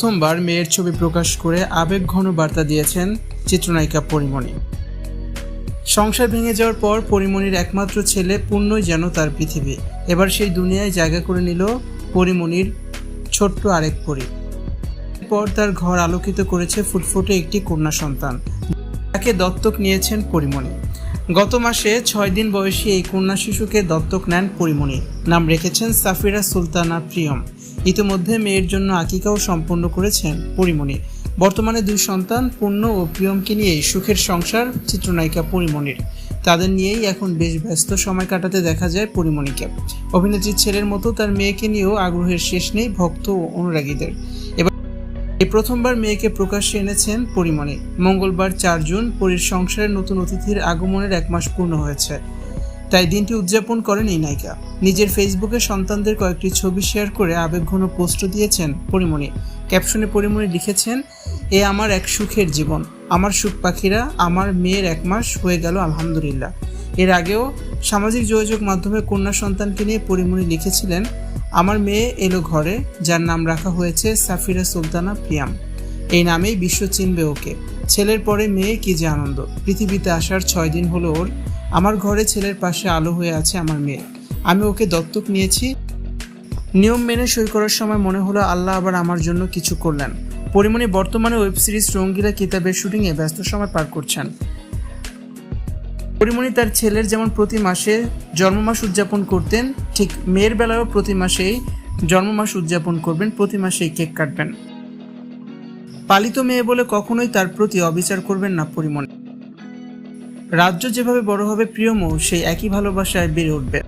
প্রথমবার মেয়ের ছবি প্রকাশ করে আবেগ ঘন বার্তা দিয়েছেন চিত্রনায়িকা পরিমণি। সংসার ভেঙে যাওয়ার পর পরিমণির একমাত্র ছেলে পূর্ণই যেন তার পৃথিবী। এবার সেই দুনিয়ায় জায়গা করে নিল পরিমণির ছোট্ট আরেক পরি। পর তার ঘর আলোকিত করেছে ফুটফুটে একটি কন্যা সন্তান। তাকে দত্তক নিয়েছেন পরিমণি। গত মাসে ছয় দিন বয়সী এই কন্যা শিশুকে দত্তক নেন পরিমণি। নাম রেখেছেন সাফিরা সুলতানা প্রিয়ম। ইতিমধ্যে মেয়ের জন্য আকিকাও সম্পন্ন করেছেন পরিমণি। বর্তমানে দুই সন্তান, পূর্ণ ও প্রিয়মকে নিয়েই সুখের সংসার, চিত্রনায়িকা পরিমণির। তাদের নিয়েই এখন বেশ ব্যস্ত সময় কাটাতে দেখা যায় পরিমণিকে। অভিনেত্রীর ছেলের মতো তার মেয়েকে নিয়েও আগ্রহের শেষ নেই ভক্ত ও অনুরাগীদের। এবার এই প্রথমবার মেয়েকে প্রকাশ্যে এনেছেন পরিমণি। মঙ্গলবার চার জুন পরীর সংসারের নতুন অতিথির আগমনের এক মাস পূর্ণ হয়েছে। তাই দিনটি উদযাপন করেন এই নায়িকা। নিজের ফেসবুকে সন্তানদের কয়েকটি ছবি শেয়ার করে আবেগঘন পোস্ট দিয়েছেন পরিমণি। ক্যাপশনে পরিমণি লিখেছেন, এ আমার এক সুখের জীবন। আমার সুখ পাখিরা আমার মেয়ের এক মাস হয়ে গেল, আলহামদুলিল্লাহ। এর আগেও সামাজিক যোগাযোগ মাধ্যমে কন্যা সন্তানকে নিয়ে পরিমণি লিখেছিলেন, আমার মেয়ে এলো ঘরে, যার নাম রাখা হয়েছে সাফিরা সুলতানা প্রিয়াম। এই নামেই বিশ্ব চিনবে ওকে। ছেলের পরে মেয়ে কি যে আনন্দ। পৃথিবীতে আসার ছয় দিন হলো ওর। আমার ঘরে ছেলের পাশে আলো হয়ে আছে আমার মেয়ে। আমি ওকে দত্তক নিয়েছি। নিয়ম মেনে সই করার সময় মনে হলো আল্লাহ আবার আমার জন্য কিছু করলেন। পরিমণি বর্তমানে ওয়েব সিরিজ রঙ্গিলা কিতাবের শুটিংয়ে ব্যস্ত সময় পার করছেন। পরিমণি তার ছেলের যেমন প্রতি মাসে জন্মমাস উদযাপন করতেন, ঠিক মেয়ের বেলায়ও প্রতি মাসেই জন্মমাস উদযাপন করবেন, প্রতি মাসেই কেক কাটবেন। পালিত মেয়ে বলে কখনোই তার প্রতি অবিচার করবেন না পরিমণি। রাজ্য যেভাবে বড় হবে প্রিয়মও সেই একই ভালোবাসায় বেড়ে উঠবে।